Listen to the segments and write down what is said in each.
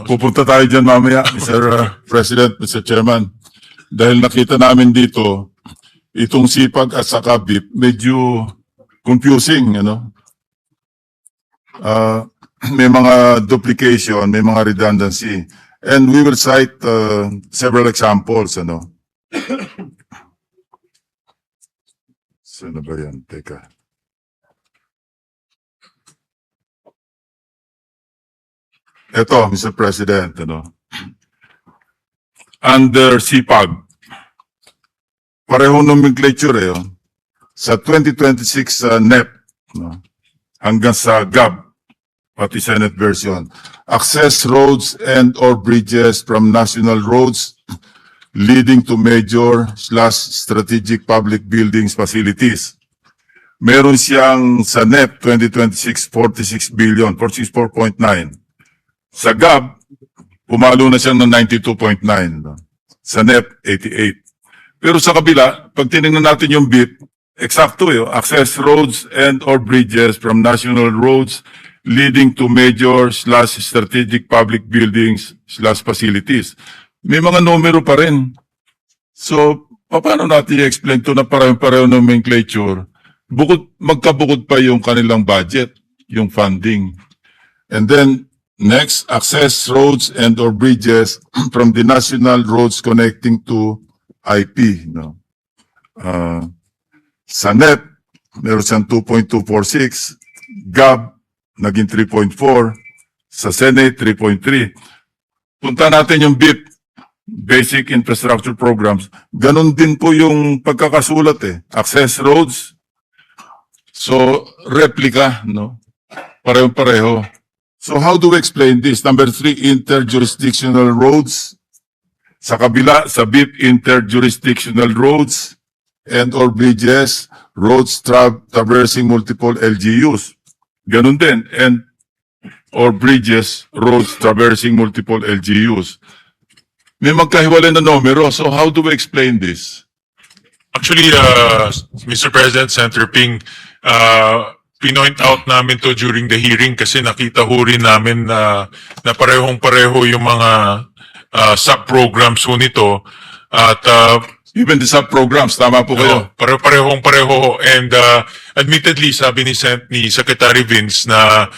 Pupunta tayo dyan mamaya, Mr. uh, President, Mr. Chairman. Dahil nakita namin dito, itong sipag at saka BIP, medyo confusing, ano? Uh, may mga duplication, may mga redundancy. And we will cite uh, several examples, ano? Na ba yan? Teka. Ito, Mr. President, ano? Under CPAG, pareho nomenclature eh, oh. sa 2026 uh, NEP, no? hanggang sa GAB, pati Senate version, access roads and or bridges from national roads leading to major slash strategic public buildings facilities. Meron siyang sa NEP 2026 46 billion, 46.9. Sa GAB, pumalo na siyang ng 92.9. no? Sa NEP, 88. Pero sa kabila, pag tinignan natin yung BIP, eksakto yun, access roads and or bridges from national roads leading to major slash strategic public buildings slash facilities. May mga numero pa rin. So, paano natin i-explain to na parehong-pareho nomenclature? Bukod, magkabukod pa yung kanilang budget, yung funding. And then, next, access roads and or bridges from the national roads connecting to IP. No? Uh, sa NEP, meron siyang 2.246. GAB, naging 3.4. Sa Senate, 3.3. Punta natin yung BIP, Basic Infrastructure Programs. Ganon din po yung pagkakasulat eh. Access roads. So, replica, no? Pareho-pareho. So how do we explain this? Number three, interjurisdictional roads. Sa kabila, sa BIP, interjurisdictional roads and or bridges, roads tra traversing multiple LGUs. Ganun din. And or bridges, roads traversing multiple LGUs. May magkahiwalay na numero. So how do we explain this? Actually, uh, Mr. President, Senator Ping, uh, pinoint out namin to during the hearing kasi nakita ho rin namin na, na parehong-pareho yung mga uh, sub-programs ho nito. At uh, Even the sub-programs, tama po kayo. Oo, pare-parehong pareho and uh, admittedly sabi ni Sen- ni Secretary Vince na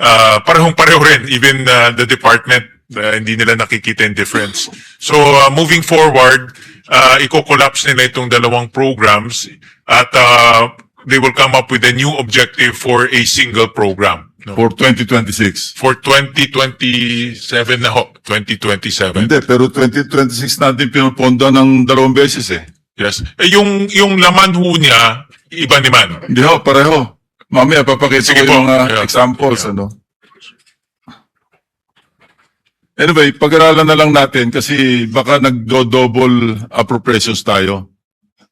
uh, parehong pareho rin even uh, the department uh, hindi nila nakikita yung difference. So uh, moving forward, uh, i-collapse nila itong dalawang programs at uh, they will come up with a new objective for a single program. No? For 2026. For 2027 na ho, 2027. Hindi, pero 2026 natin pinupondo ng dalawang beses eh. Yes. Eh, yung yung laman ho niya iba naman. Hindi ho, pareho. Mamaya papakita Sige ko yung po. mga Yeah. examples, Yeah. ano. Anyway, pag-aralan na lang natin kasi baka nagdo-double appropriations tayo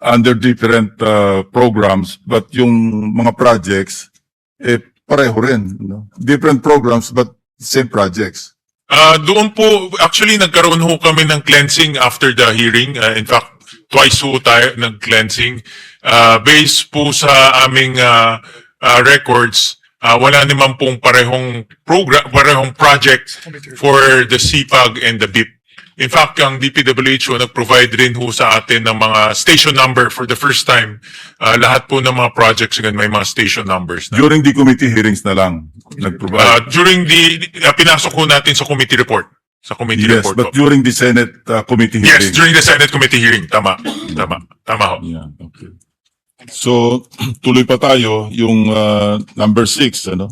under different uh, programs but yung mga projects eh pareho rin, no? Different programs but same projects. Ah, doon po, actually nagkaroon ho kami ng cleansing after the hearing. Ah, in fact, twice ho tayo ng cleansing. Ah, based po sa aming ah, ah, records, ah, wala naman pong parehong program, parehong project for the CPAG and the BIP. In fact, ang DPWH nag-provide rin ho sa atin ng mga station number for the first time. Ah, lahat po ng mga projects ngayon may mga station numbers. Na. During the committee hearings na lang nag-provide. Ah, during the, ah, pinasok ho natin sa committee report. Sa committee yes, report but po. during the Senate uh, committee Yes, hearing. during the Senate committee hearing. Tama. Tama. Tama ho. Yeah, okay. So, tuloy pa tayo, yung uh, number six, ano?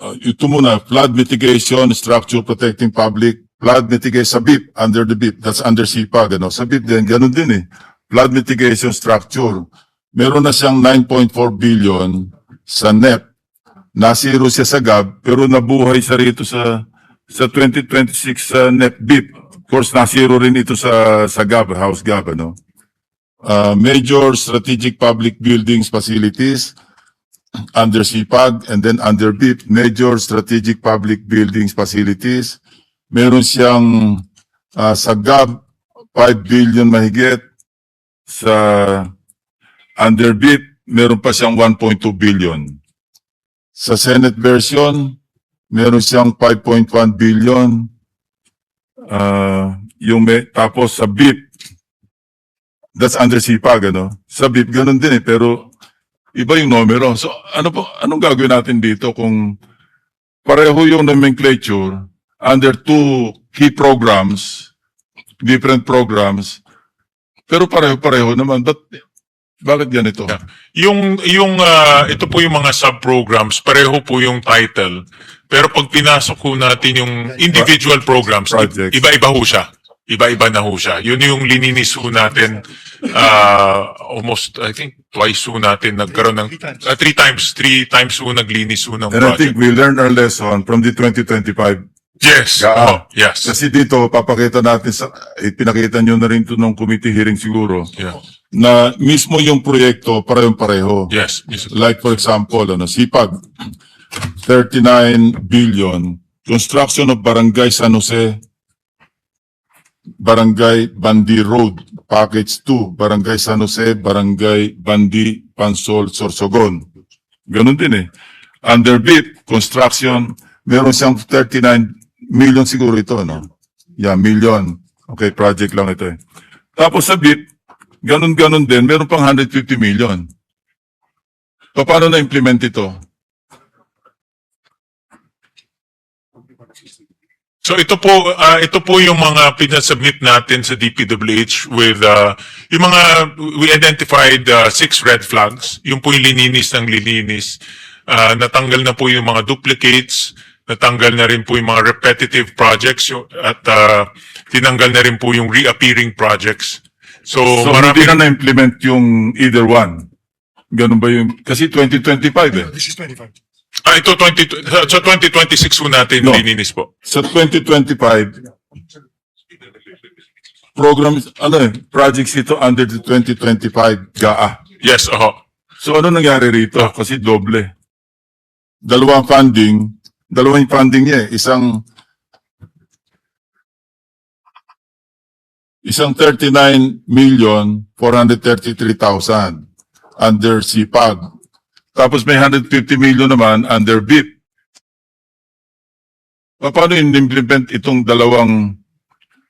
Uh, ito muna, flood mitigation, structure protecting public, flood mitigation sa BIP, under the BIP, that's under CPAG, ano? Sa BIP din, ganun din eh. Flood mitigation structure. Meron na siyang 9.4 billion sa NEP. Nasiro siya sa GAB, pero nabuhay siya rito sa sa 2026 sa NEP BIP. Of course, nasiro rin ito sa sa GAB, House GAB, ano? uh, major strategic public buildings facilities under CPAG and then under BIP, major strategic public buildings facilities. Meron siyang uh, sa GAB 5 billion mahigit. Sa under BIP, meron pa siyang 1.2 billion. Sa Senate version, meron siyang 5.1 billion. Ah, yung may, tapos sa BIP, that's under CPAG, ano? Sa BIP, ganun din eh, pero iba yung numero. So, ano po, anong gagawin natin dito kung pareho yung nomenclature under two key programs, different programs, pero pareho-pareho naman. But, bakit ganito? Yeah. Yung yung ah, ito po yung mga sub-programs, pareho po yung title. Pero pag pinasok ko natin yung individual programs, Projects. iba-iba ho siya. Iba-iba na ho siya. Yun yung lininis ho natin ah, almost I think twice ho natin nagkaroon ng ah, three times, three times ho naglinis ho ng And I think we learned our lesson from the 2025 Yes. Yeah. Oh, yes. Kasi dito, papakita natin sa, eh, pinakita nyo na rin ito nung committee hearing siguro, Yeah. na mismo yung proyekto parehong-pareho. Yes. yes. Like for example, ano, SIPAG, 39 billion. Construction of Barangay San Jose, Barangay Bandi Road, Package 2, Barangay San Jose, Barangay Bandi, Pansol, Sorsogon. Ganun din eh. Under BIP, construction, meron siyang 39 million siguro ito, no? Yeah, million. Okay, project lang ito eh. Tapos sa BIP, ganun-ganun din, meron pang 150 million. Pa- Paano na-implement ito? So ito po ah, ito po yung mga pinasubmit natin sa DPWH with ah, yung mga we identified ah, six red flags. Yung po yung lininis ng lininis. Ah, natanggal na po yung mga duplicates, natanggal na rin po yung mga repetitive projects yung- at ah, tinanggal na rin po yung reappearing projects. So, So, marami hindi na na-implement yung either one. Ganun ba yung, kasi 2025 eh. This is 25. Ah, ito 20 sa 2026 po natin No. lininis po. Sa 2025, program, ano eh, projects ito under the 2025 GAA. Yes, oho. So ano nangyari rito? Kasi doble. Dalawang funding, dalawang funding niya eh. Isang, isang 39 million 433,000 under CPAG. Tapos may 150 million naman under BIP. Pa- Paano in-implement itong dalawang,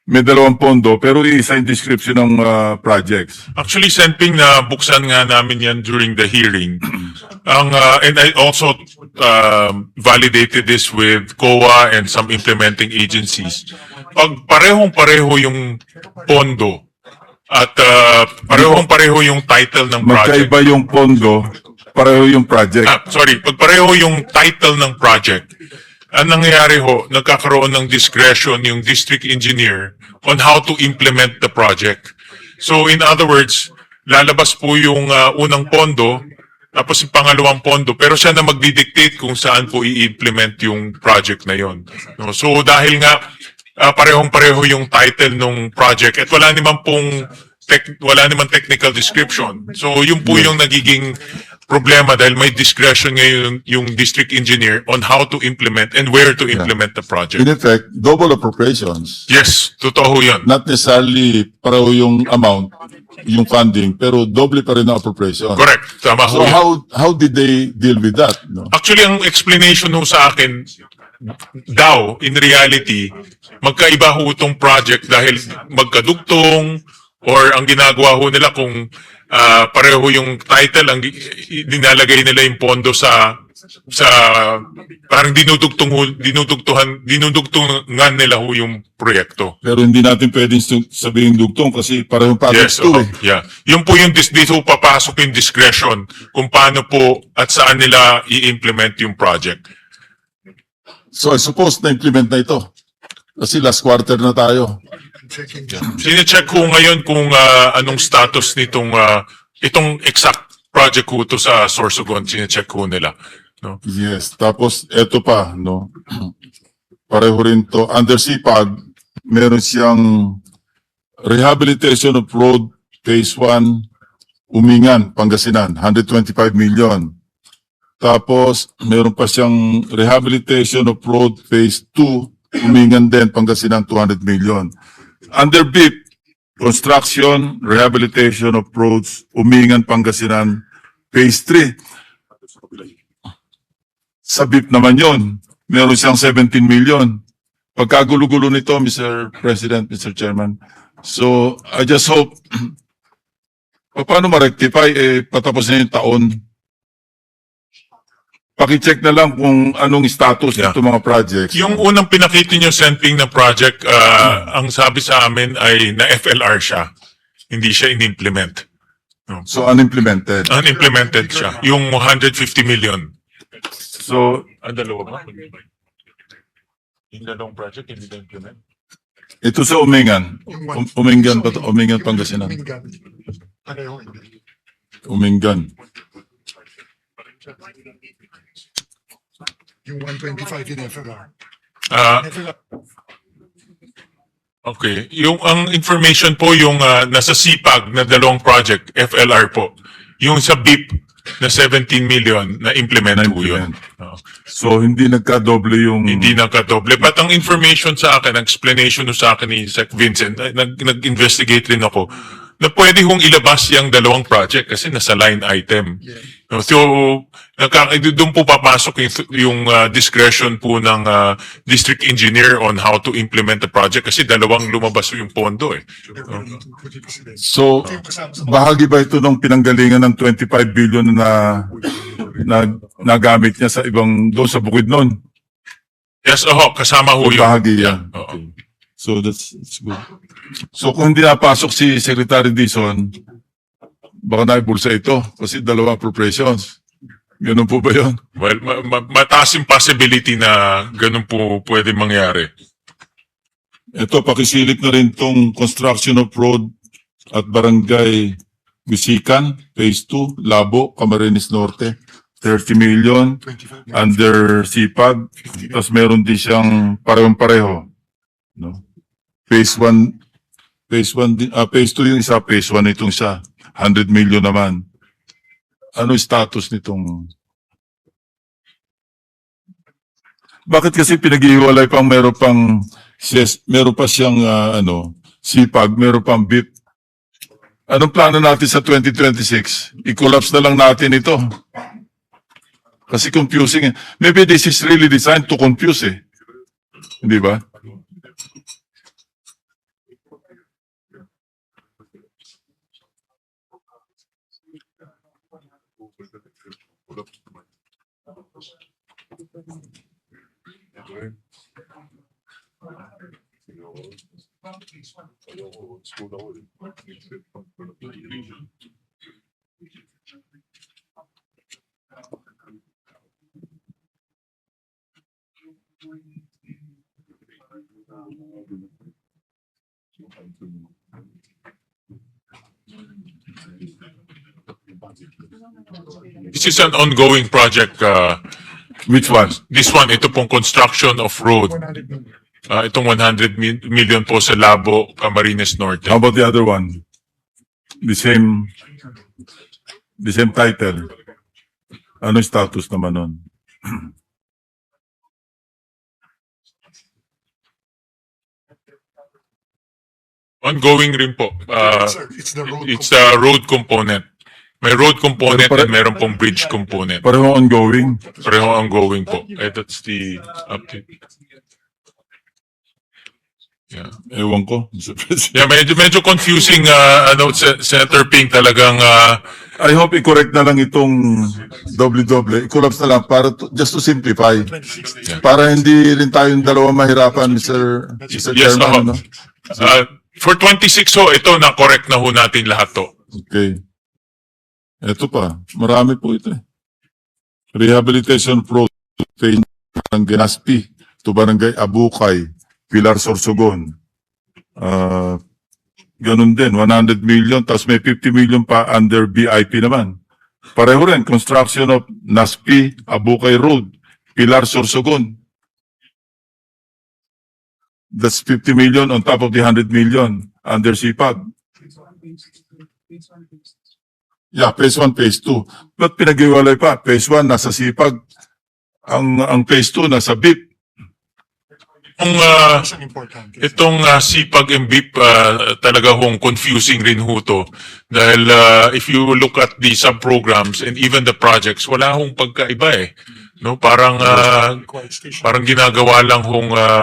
may dalawang pondo pero isa yung description ng ah, projects? Actually, Senping na buksan nga namin yan during the hearing. Ang uh, and I also um, validated this with COA and some implementing agencies. Pag parehong-pareho yung pondo at uh, parehong-pareho yung title ng project. Magkaiba yung pondo, pareho yung project. Ah, sorry, pag pareho yung title ng project, ang nangyayari ho, nagkakaroon ng discretion yung district engineer on how to implement the project. So in other words, lalabas po yung ah, unang pondo, tapos yung pangalawang pondo, pero siya na magdidictate kung saan po i-implement yung project na yon. No? So dahil nga ah, parehong-pareho yung title ng project at wala naman pong tech, wala naman technical description. So yun po yung nagiging problema dahil may discretion ngayon yung district engineer on how to implement and where to implement the project. In effect, double appropriations. Yes, totoo yun. Not necessarily pareho yung amount, yung funding, pero doble pa rin ang appropriation. Correct. Tama ho So yun. how how did they deal with that? No? Actually, ang explanation ho sa akin, daw, in reality, magkaiba ho itong project dahil magkadugtong or ang ginagawa ho nila kung ah, pareho yung title, ang dinalagay nila yung pondo sa sa parang dinudugtong dinudugtuhan dinudugtungan nila ho yung proyekto. Pero hindi natin pwedeng sabihin dugtong kasi parehong project Yes, to oo, eh. yeah. Yun po yung dito papasok yung discretion kung paano po at saan nila i-implement yung project. So I suppose na-implement na ito. Kasi last quarter na tayo. Sine-check ko ngayon kung ah, anong status nitong ah, itong exact project ko to sa Sorsogon. Sine-check ko nila. No? Yes. Tapos eto pa, no? Pareho rin to. Under CPAG, meron siyang rehabilitation of road phase 1 Umingan, Pangasinan, 125 million. Tapos, meron pa siyang rehabilitation of road phase 2 Umingan din, Pangasinan, 200 million. Under BIP, construction, rehabilitation of roads Umingan, Pangasinan, phase 3. Sa BIP naman yon meron siyang 17 million. Pagkagulo-gulo nito, Mr. President, Mr. Chairman. So, I just hope, paano ma-rectify, eh, patapos na yung taon. Pakicheck na lang kung anong status Yeah. nito mga projects. Yung unang pinakita nyo sending na project, ah, ang sabi sa amin ay na FLR siya. Hindi siya in-implement. So, unimplemented. Unimplemented siya. Yung 150 million. So, Ang dalawa ba? Yung dalawang project, hindi na implement. ito sa Umingan. Um, Umingan pa to? Umingan, Pangasinan. Umingan. Pareho hindi. Umingan. Yung 125 in FLR. Ah, FLR, okay. Yung ang information po yung ah, nasa CPAG na dalawang project, FLR po. Yung sa BIP na 17 million na implement po yun. Oo. So, hindi nagka-doble yung... Hindi nagkadoble. But ang information sa akin, ang explanation no sa akin ni Sec Vincent, ay, nag, nag-investigate rin ako, na pwede kong ilabas yung dalawang project kasi nasa line item. yeah. No, So, nagka, doon po papasok yung, yung ah, discretion po ng ah, district engineer on how to implement the project kasi dalawang lumabas yung pondo eh. So, bahagi ba ito ng pinanggalingan ng 25 billion na na nagamit niya sa ibang doon sa Bukidnon? Yes, oho, kasama ho So, yun. bahagi Yeah, yan. oo. Okay. So, that's, that's good. So, kung hindi napasok si Secretary Dizon, baka naibulsa ito kasi dalawa appropriations. Ganun po ba yun? Well, ma- ma- mataas yung possibility na ganun po pwede mangyari. Ito, pakisilip na rin tong construction of road at barangay Bisikan, Phase 2, Labo, Camarines Norte, 30 million 25 million. under CPAG. Tapos meron din siyang parehong-pareho. No? Phase 1, phase 1, din- ah, phase 2 yung isa, phase 1 itong isa. 100 million naman. Ano status nitong... Bakit kasi pinag-iwalay pang meron pang ses, meron pa siyang ah, ano, CPAG, meron pang BIP. Anong plano natin sa 2026? I-collapse na lang natin ito. Kasi confusing eh. Maybe this is really designed to confuse eh. Hindi ba? This is an ongoing project. Uh, Which one? this one, ito pong construction of road. 100 million. Uh, itong 100 mi- million po sa Labo, Camarines Norte. How about the other one? The same, the same title. Ano yung status naman nun? Ongoing rin po. Uh, it's the road. it's a road component. May road component Pero pare- at meron pong bridge component. Pareho ongoing. Pareho ongoing po. Eh, that's the update. Yeah. Ewan ko. Yeah, medyo, medyo confusing, uh, ano, Sen- Senator Ping talagang, uh, I hope i-correct na lang itong doble-doble. I-collapse na lang para to, just to simplify. 26 days. Para hindi rin tayong dalawa mahirapan, Mr. Mr. Yes, Chairman. ako. Ano? uh, for 26 ho, ito na correct na ho natin lahat to. Okay. Ito pa. Marami po ito eh. Rehabilitation project phase barangay Naspi to barangay Abukay, Pilar Sorsogon. Ah, ganun din, 100 million, tapos may 50 million pa under BIP naman. Pareho rin, construction of Naspi, Abukay Road, Pilar Sorsogon. That's 50 million on top of the 100 million under CPAG. Yeah, phase 1, phase 2. Ba't pinag-iwalay pa? Phase 1 nasa sipag. Ang ang phase 2 nasa BIP. Kung, uh. Itong uh, sipag and beep uh, talaga hong confusing rin ho to. Dahil uh, if you look at the sub-programs and even the projects, wala hong pagkaiba eh. no? Parang ah, station. parang ginagawa lang hong ah,